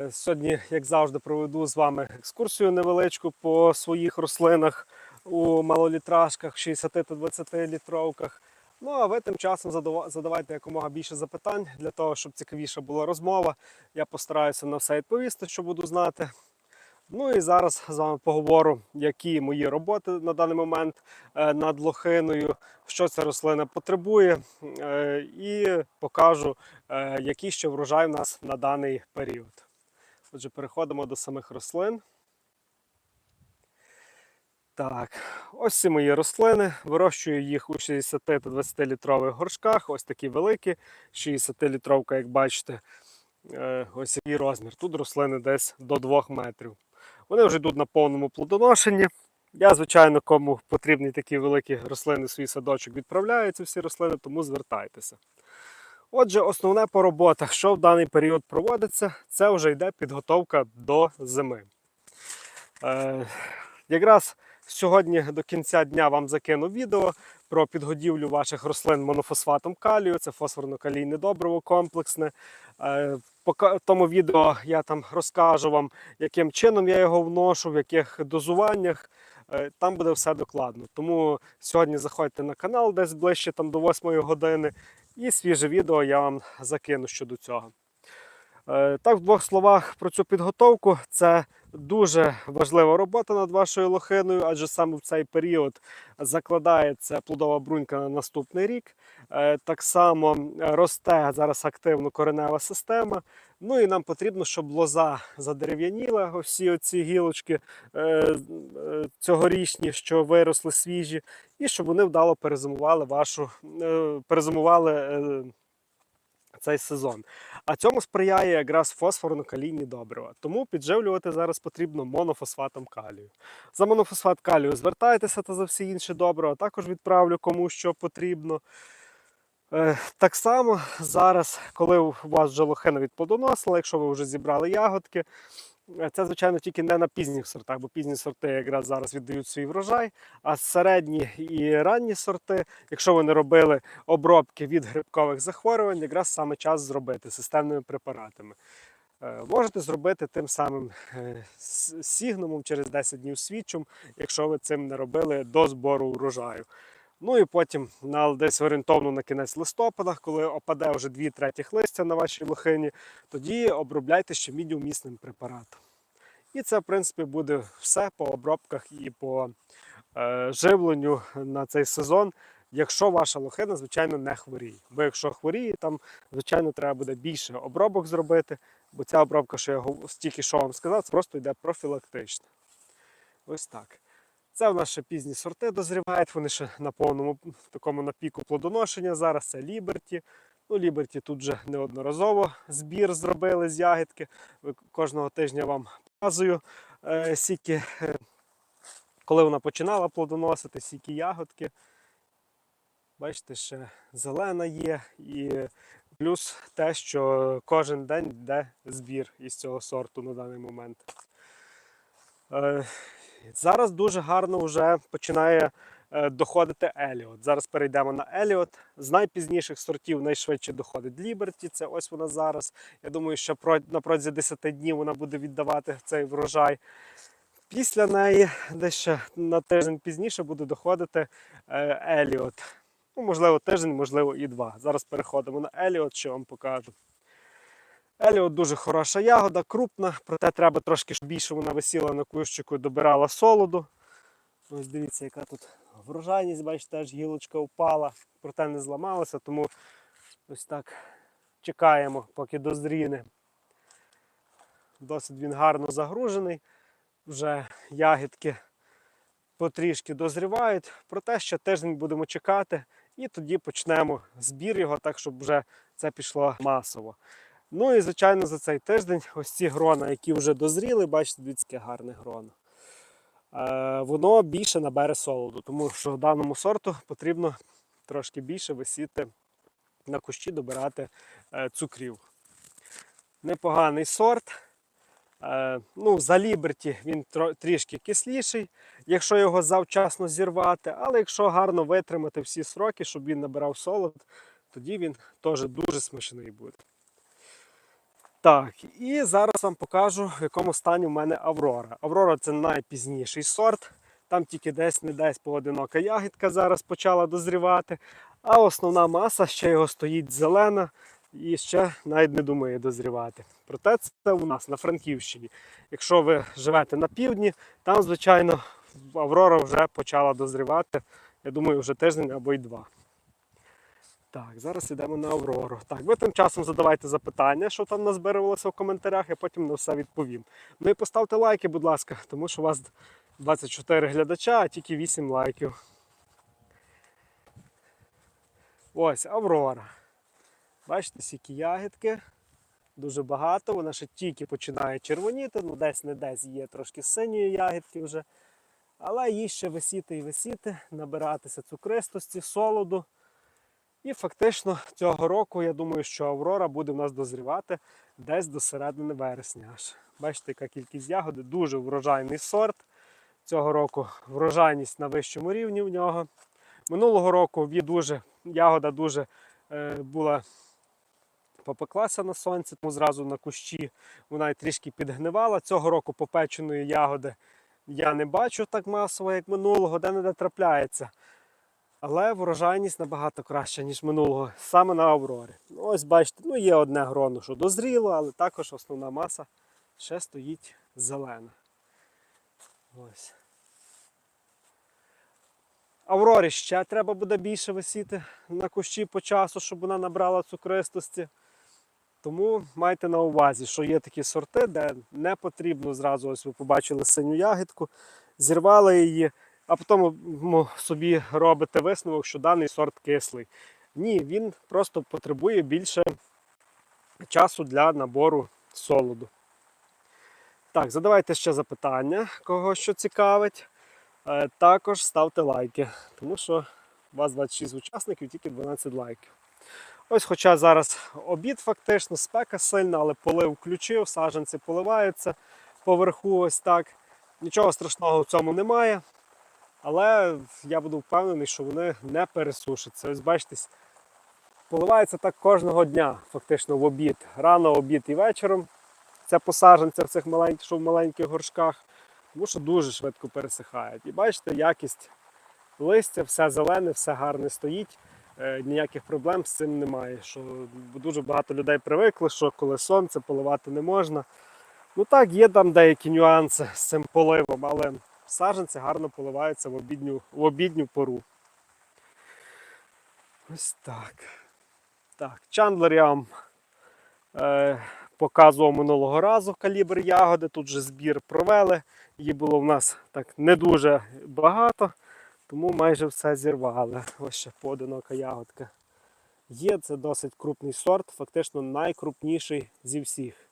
Е, Сьогодні, як завжди, проведу з вами екскурсію невеличку по своїх рослинах у малолітражках, 60 та 20 літровках. Ну а ви тим часом задавайте якомога більше запитань для того, щоб цікавіша була розмова. Я постараюся на все відповісти, що буду знати. Ну і зараз з вами поговорю, які мої роботи на даний момент е, над лохиною, що ця рослина потребує, е, і покажу, який ще врожай в нас на даний період. Отже, переходимо до самих рослин. Так, ось ці мої рослини. Вирощую їх у 60 та 20 літрових горшках. Ось такі великі, 60 літровка, як бачите. Е, Ось який розмір. Тут рослини десь до 2 метрів. Вони вже йдуть на повному плодоношенні. Я, звичайно, кому потрібні такі великі рослини, свій садочок відправляю ці всі рослини, тому звертайтеся. Отже, основне по роботах, що в даний період проводиться, це вже йде підготовка до зими. Е, якраз сьогодні до кінця дня вам закину відео про підгодівлю ваших рослин монофосфатом калію, це фосфорно-калійне добриво комплексне. Е, по тому відео я там розкажу вам, яким чином я його вношу, в яких дозуваннях. Е, Там буде все докладно. Тому сьогодні заходьте на канал десь ближче там, до 8 години, і свіже відео я вам закину щодо цього. Е, Так, в двох словах про цю підготовку. Це дуже важлива робота над вашою лохиною, адже саме в цей період закладається плодова брунька на наступний рік. Е, Так само росте зараз активно коренева система. Ну і нам потрібно, щоб лоза задерев'яніла, всі оці гілочки е, цьогорічні, що виросли свіжі, і щоб вони вдало перезимували вашу перезимували цей сезон. А цьому сприяє якраз фосфорно-калійні добрива. Тому підживлювати зараз потрібно монофосфатом калію. За монофосфат калію звертайтеся та за всі інші добрива, також відправлю кому що потрібно. Е, Так само зараз, коли у вас вже лохина відплодоносила, якщо ви вже зібрали ягодки, це, звичайно, тільки не на пізніх сортах, бо пізні сорти якраз зараз віддають свій врожай. А середні і ранні сорти, якщо ви не робили обробки від грибкових захворювань, якраз саме час зробити системними препаратами. Е, Можете зробити тим самим е, сігнумом через 10 днів свідчим, якщо ви цим не робили до збору урожаю. Ну і потім на десь орієнтовно на кінець листопада, коли опаде вже 2 третіх листя на вашій лохині, тоді обробляйте ще мідіумісним препаратом. І це, в принципі, буде все по обробках і по е, живленню на цей сезон, якщо ваша лохина, звичайно, не хворіє. Бо якщо хворіє, там, звичайно, треба буде більше обробок зробити, бо ця обробка, що я стільки що вам сказав, це просто йде профілактична. Ось так. Це в нас ще пізні сорти дозрівають, вони ще на повному такому на піку плодоношення. Зараз це Ліберті. Ну, Ліберті тут вже неодноразово збір зробили з ягідки. Кожного тижня вам показую е, сіки, е, коли вона починала плодоносити, сіки ягодки. Бачите, ще зелена є. І плюс те, що кожен день йде збір із цього сорту на даний момент. Е, Зараз дуже гарно вже починає е, доходити Еліот. Зараз перейдемо на Еліот. З найпізніших сортів найшвидше доходить Ліберті. Це ось вона зараз. Я думаю, що на протязі 10 днів вона буде віддавати цей врожай. Після неї, десь на тиждень пізніше, буде доходити е, Еліот. Ну, можливо, тиждень, можливо, і два. Зараз переходимо на Еліот, що вам покажу. Еліот дуже хороша ягода, крупна, проте треба трошки більше вона висіла на кущику і добирала солоду. Ось дивіться, яка тут врожайність, бачите, аж гілочка впала, проте не зламалася, тому ось так чекаємо, поки дозріне. Досить він гарно загружений. Вже ягідки потрішки дозрівають, проте ще тиждень будемо чекати і тоді почнемо збір його, так щоб вже це пішло масово. Ну і звичайно за цей тиждень ось ці грона, які вже дозріли, бачите, дивіться, гарне гроно. Е, воно більше набере солоду, тому що даному сорту потрібно трошки більше висіти на кущі, добирати е, цукрів. Непоганий сорт. Е, ну, за Ліберті він трішки кисліший, якщо його завчасно зірвати, але якщо гарно витримати всі сроки, щоб він набирав солод, тоді він теж дуже смачний буде. Так, і зараз вам покажу, в якому стані в мене Аврора. Аврора це найпізніший сорт. Там тільки десь не десь поодинока ягідка зараз почала дозрівати. А основна маса ще його стоїть зелена і ще навіть не думає дозрівати. Проте це у нас на Франківщині. Якщо ви живете на півдні, там, звичайно, Аврора вже почала дозрівати. Я думаю, вже тиждень або й два. Так, зараз йдемо на Аврору. Так, ви тим часом задавайте запитання, що там назбирувалося в коментарях, я потім на все відповім. Ну і поставте лайки, будь ласка, тому що у вас 24 глядача, а тільки 8 лайків. Ось Аврора. Бачите, скільки ягідки. Дуже багато, вона ще тільки починає червоніти, ну десь не десь є трошки синьої ягідки вже. Але їй ще висіти і висіти, набиратися цукристості, солоду. І фактично цього року я думаю, що Аврора буде в нас дозрівати десь до середини вересня. Аж. Бачите, яка кількість ягоди, дуже врожайний сорт. Цього року врожайність на вищому рівні в нього. Минулого року дуже, ягода дуже е, була попеклася на сонці, тому зразу на кущі вона й трішки підгнивала. Цього року попеченої ягоди я не бачу так масово, як минулого, де-не-де трапляється. Але врожайність набагато краща, ніж минулого, саме на Аврорі. Ну, Ось бачите, ну є одне гроно, що дозріло, але також основна маса ще стоїть зелена. Ось. Аврорі ще треба буде більше висіти на кущі по часу, щоб вона набрала цукристості. Тому майте на увазі, що є такі сорти, де не потрібно зразу, ось ви побачили синю ягідку, зірвали її, а потім собі робите висновок, що даний сорт кислий. Ні, він просто потребує більше часу для набору солоду. Так, задавайте ще запитання, кого що цікавить. Е, Також ставте лайки, тому що у вас 26 учасників, тільки 12 лайків. Ось, хоча зараз обід фактично, спека сильна, але полив включив, саджанці поливаються поверху ось так. Нічого страшного в цьому немає. Але я буду впевнений, що вони не пересушаться. Ось бачите, поливається так кожного дня, фактично в обід. Рано, обід і вечором. Це по саджанцях цих маленьких, що в маленьких горшках, тому що дуже швидко пересихають. І бачите, якість листя, все зелене, все гарне стоїть. Е, Ніяких проблем з цим немає. Що дуже багато людей привикли, що коли сонце поливати не можна. Ну так, є там деякі нюанси з цим поливом, але саджанці гарно поливаються в обідню, в обідню пору. Ось так. Так, Чандлер я вам е, показував минулого разу калібр ягоди. Тут же збір провели. Її було в нас так не дуже багато, тому майже все зірвали. Ось ще поодинока ягодка. Є це досить крупний сорт, фактично найкрупніший зі всіх.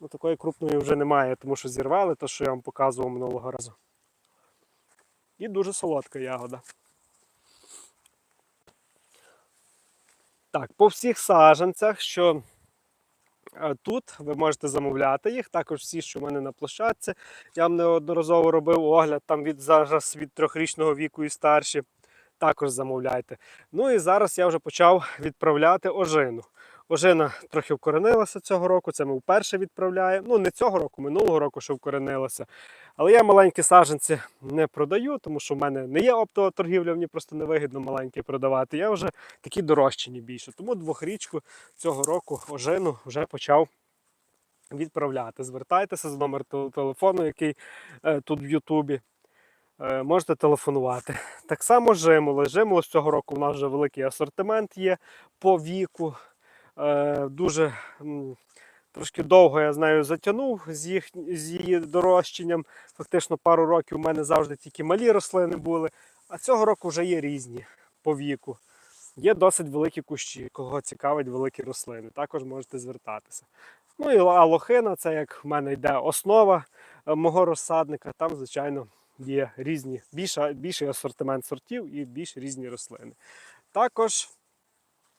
Ну, такої крупної вже немає, тому що зірвали те, що я вам показував минулого разу. І дуже солодка ягода. Так, по всіх саджанцях, що е, тут ви можете замовляти їх, також всі, що в мене на площадці. Я вам неодноразово робив огляд там від зараз від трьохрічного віку і старші. Також замовляйте. Ну і зараз я вже почав відправляти ожину. Ожина трохи вкоренилася цього року, це ми вперше відправляємо. Ну, не цього року, минулого року, що вкоренилася. Але я маленькі саджанці не продаю, тому що в мене не є оптова торгівля, мені просто невигідно маленькі продавати. Я вже такі дорожчені більше. Тому двохрічку цього року ожину вже почав відправляти. Звертайтеся з номер телефону, який е, тут в Ютубі. Е, можете телефонувати. Так само жимоло. Жимоло з цього року у нас вже великий асортимент є по віку. Е, дуже трошки довго я з нею затягнув з, їх, з її дорощенням. Фактично пару років у мене завжди тільки малі рослини були, а цього року вже є різні по віку. Є досить великі кущі, кого цікавить великі рослини. Також можете звертатися. Ну і алохина, це як в мене йде основа е, мого розсадника. Там, звичайно, є різні, більший асортимент сортів і більш різні рослини. Також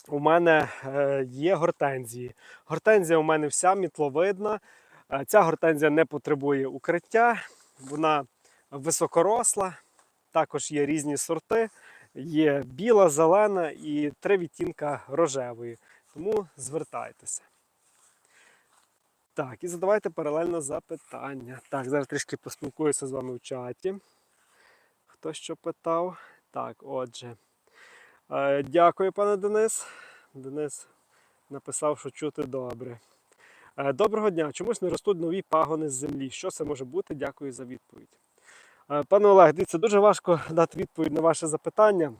у мене е, є гортензії. Гортензія у мене вся мітловидна. Е, Ця гортензія не потребує укриття, вона високоросла. Також є різні сорти. Є біла, зелена і три відтінка рожевої. Тому звертайтеся. Так, і задавайте паралельно запитання. Так, зараз трішки поспілкуюся з вами в чаті. Хто що питав? Так, отже. Е, дякую, пане Денис. Денис написав, що чути добре. Е, Доброго дня. Чомусь не ростуть нові пагони з землі. Що це може бути? Дякую за відповідь. Е, Пане Олег, дивіться, дуже важко дати відповідь на ваше запитання.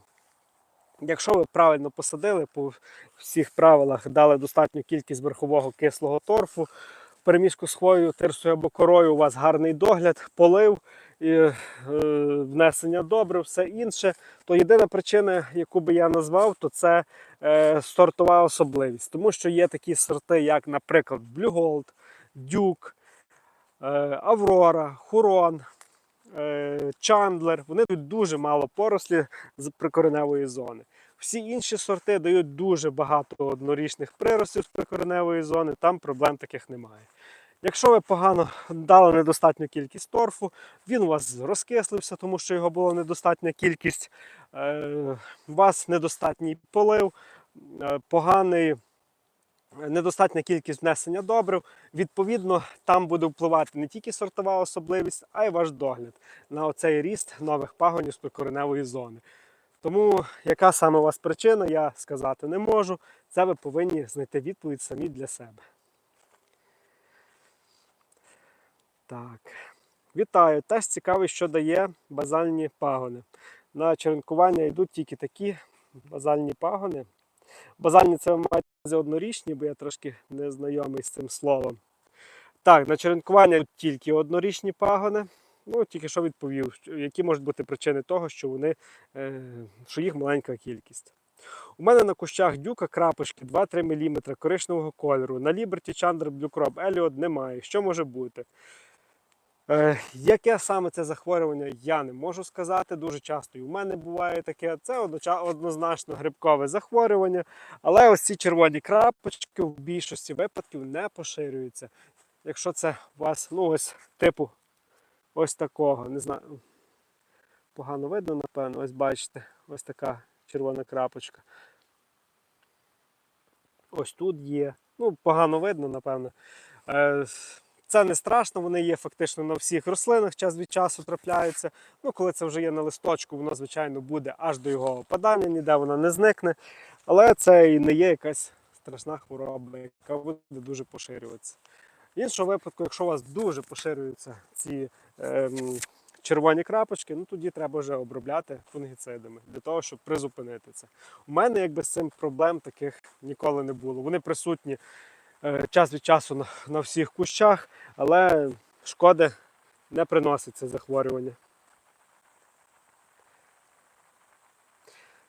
Якщо ви правильно посадили по всіх правилах, дали достатню кількість верхового кислого торфу, в переміжку з хвоєю, тирсою або корою у вас гарний догляд, полив, і, е, внесення добрив, все інше, то єдина причина, яку би я назвав, то це е, сортова особливість. Тому що є такі сорти, як, наприклад, Gold, Duke, е, Аврора, Хурон, е, Чандлер. Вони дають дуже мало порослі з прикореневої зони. Всі інші сорти дають дуже багато однорічних приростів з прикореневої зони, там проблем таких немає. Якщо ви погано дали недостатню кількість торфу, він у вас розкислився, тому що його була недостатня кількість, е, у вас недостатній полив, е, поганий, недостатня кількість внесення добрив. Відповідно, там буде впливати не тільки сортова особливість, а й ваш догляд на оцей ріст нових пагонів з прикореневої зони. Тому яка саме у вас причина, я сказати не можу. Це ви повинні знайти відповідь самі для себе. Так. Вітаю. Теж цікавий, що дає базальні пагони. На черенкування йдуть тільки такі базальні пагони. Базальні це ви маєте однорічні, бо я трошки не знайомий з цим словом. Так, на черенкування йдуть тільки однорічні пагони. Ну, тільки що відповів, які можуть бути причини того, що вони, е, що їх маленька кількість. У мене на кущах дюка крапочки 2-3 мм коричневого кольору. На Chandler Blue Crop Elliot немає. Що може бути? Е, яке саме це захворювання, я не можу сказати. Дуже часто і у мене буває таке. Це однозначно грибкове захворювання, але ось ці червоні крапочки в більшості випадків не поширюються. Якщо це у вас, ну ось типу ось такого, не знаю, погано видно, напевно, ось бачите, ось така червона крапочка. Ось тут є. Ну, погано видно, напевно. Е, Це не страшно, вони є фактично на всіх рослинах, час від часу трапляються. Ну, коли це вже є на листочку, воно, звичайно, буде аж до його опадання, ніде вона не зникне. Але це і не є якась страшна хвороба, яка буде дуже поширюватися. В іншому випадку, якщо у вас дуже поширюються ці ем, червоні крапочки, ну тоді треба вже обробляти фунгіцидами для того, щоб призупинити це. У мене якби з цим проблем таких ніколи не було. Вони присутні е, час від часу на, на всіх кущах, але шкоди не приносить це захворювання.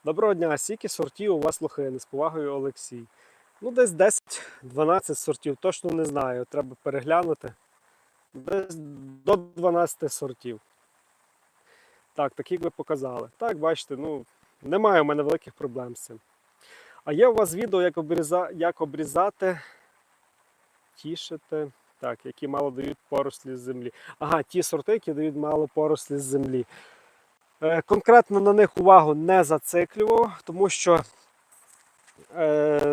Доброго дня, скільки сортів у вас лохини? З повагою Олексій. Ну, десь 10-12 сортів, точно не знаю. Треба переглянути. Десь до 12 сортів. Так, так як ви показали. Так, бачите, ну, немає у мене великих проблем з цим. А є у вас відео, як, обріза... як обрізати, тішити, так, які мало дають порослі з землі. Ага, ті сорти, які дають мало порослі з землі. Е, Конкретно на них увагу не зациклював, тому що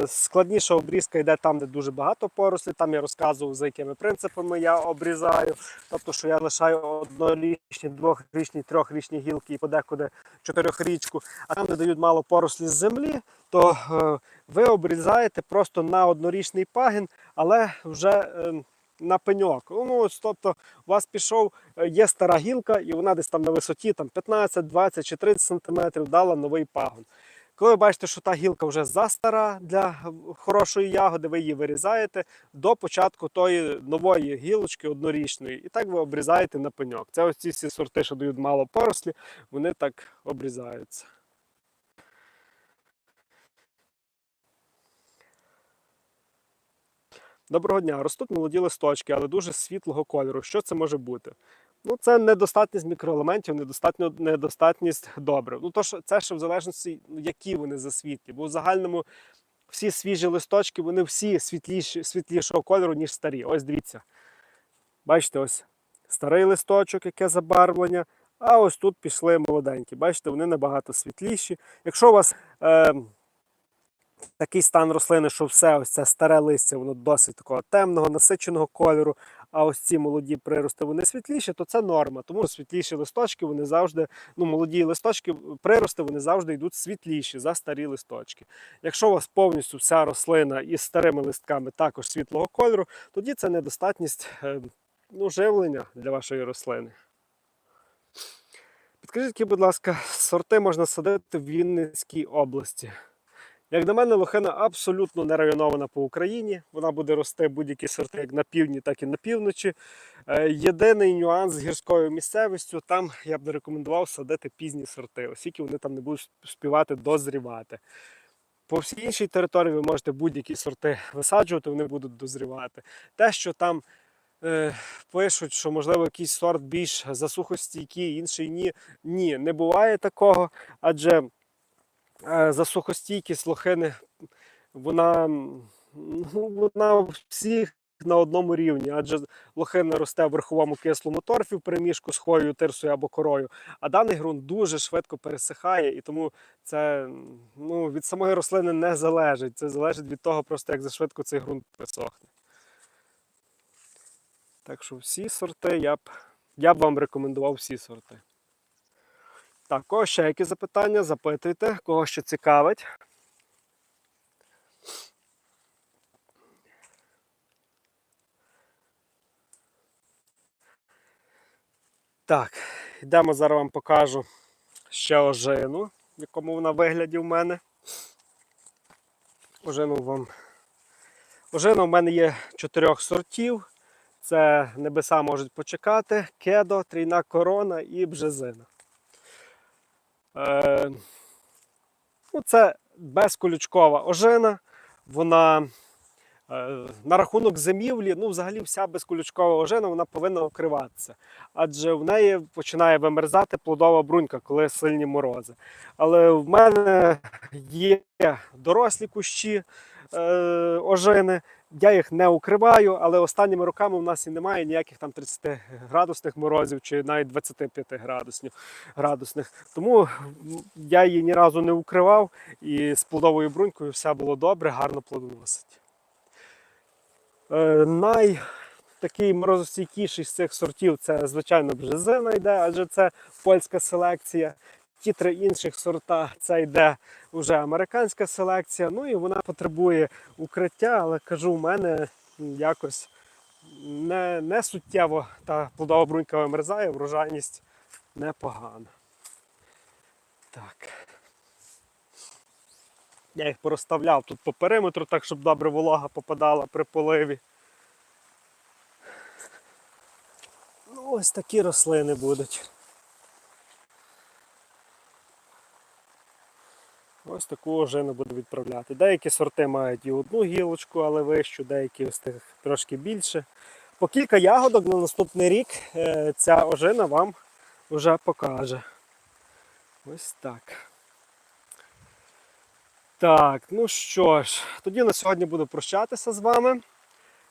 складніша обрізка йде там, де дуже багато порослі. Там я розказував, за якими принципами я обрізаю. Тобто, що я лишаю однорічні, двохрічні, трьохрічні гілки і подекуди чотирьохрічку. А там, де дають мало порослі з землі, то е, ви обрізаєте просто на однорічний пагін, але вже е, на пеньок. Ну, ось, тобто, у вас пішов, е, є стара гілка, і вона десь там на висоті там, 15, 20 чи 30 см дала новий пагон. Коли ви бачите, що та гілка вже застара для хорошої ягоди, ви її вирізаєте до початку тої нової гілочки однорічної. І так ви обрізаєте на пеньок. Це ось ці всі сорти, що дають мало порослі, вони так обрізаються. Доброго дня. Ростуть молоді листочки, але дуже світлого кольору. Що це може бути? Ну, це недостатність мікроелементів, недостатньо, недостатність добрив. Ну, то що це ще в залежності, ну, які вони за світлі. Бо в загальному всі свіжі листочки, вони всі світліші, світлішого кольору, ніж старі. Ось дивіться. Бачите, ось старий листочок, яке забарвлення. А ось тут пішли молоденькі. Бачите, вони набагато світліші. Якщо у вас е, такий стан рослини, що все ось це старе листя, воно досить такого темного, насиченого кольору. А ось ці молоді прирости вони світліші, то це норма. Тому світліші листочки вони завжди, ну молоді листочки, прирости вони завжди йдуть світліші за старі листочки. Якщо у вас повністю вся рослина із старими листками також світлого кольору, тоді це недостатність е, ну, живлення для вашої рослини. Підкажіть, будь ласка, сорти можна садити в Вінницькій області. Як на мене, лохина абсолютно не районована по Україні. Вона буде рости будь-які сорти як на півдні, так і на півночі. Е, Єдиний нюанс з гірською місцевістю, там я б не рекомендував садити пізні сорти, оскільки вони там не будуть співати дозрівати. По всій іншій території ви можете будь-які сорти висаджувати, вони будуть дозрівати. Те, що там е, пишуть, що можливо якийсь сорт більш засухостійкий, інший ні. Ні, не буває такого, адже е, засухостійкість лохини, вона, ну, вона всіх на одному рівні, адже лохина росте в верховому кислому торфі в переміжку з хвоєю, тирсою або корою, а даний ґрунт дуже швидко пересихає, і тому це ну, від самої рослини не залежить. Це залежить від того, просто як зашвидко цей ґрунт пересохне. Так що всі сорти я б, я б вам рекомендував всі сорти. Так, кого ще які запитання? Запитуйте, кого що цікавить. Так, йдемо зараз вам покажу ще ожину, в якому вона вигляді в мене. Ожину вам. Ожина в мене є чотирьох сортів. Це небеса можуть почекати, кедо, трійна корона і бжезина. Е, ну, це безколючкова ожина. Вона е, на рахунок зимівлі, ну, взагалі, вся безколючкова ожина вона повинна окриватися. Адже в неї починає вимерзати плодова брунька, коли сильні морози. Але в мене є дорослі кущі е, ожини. Я їх не укриваю, але останніми роками у нас і немає ніяких там 30 градусних морозів чи навіть 25 градусних. градусних. Тому я її ні разу не укривав і з плодовою брунькою все було добре, гарно плодоносить. Е, най такий морозостійкіший з цих сортів це, звичайно, бжезина йде, адже це польська селекція. Ті три інших сорта це йде вже американська селекція. Ну і вона потребує укриття, але кажу, у мене якось не, не суттєво та плодова брунька вимерзає, врожайність непогана. Так. Я їх порозставляв тут по периметру, так щоб добре волога попадала при поливі. Ну, ось такі рослини будуть. Ось таку ожину буду відправляти. Деякі сорти мають і одну гілочку, але вищу, деякі з тих трошки більше. По кілька ягодок на наступний рік е, ця ожина вам вже покаже. Ось так. Так, ну що ж, тоді на сьогодні буду прощатися з вами.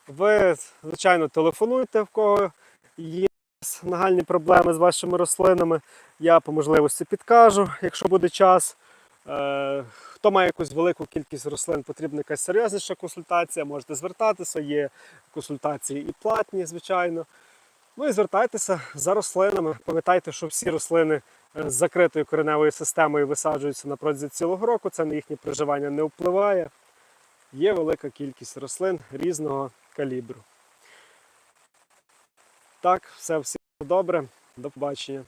Ви, звичайно, телефонуйте, в кого є нагальні проблеми з вашими рослинами. Я по можливості підкажу, якщо буде час. Е, Хто має якусь велику кількість рослин, потрібна якась серйозніша консультація, можете звертатися, є консультації і платні, звичайно. Ну і звертайтеся за рослинами. Пам'ятайте, що всі рослини е, з закритою кореневою системою висаджуються на протязі цілого року, це на їхнє проживання не впливає. Є велика кількість рослин різного калібру. Так, все всім добре. До побачення.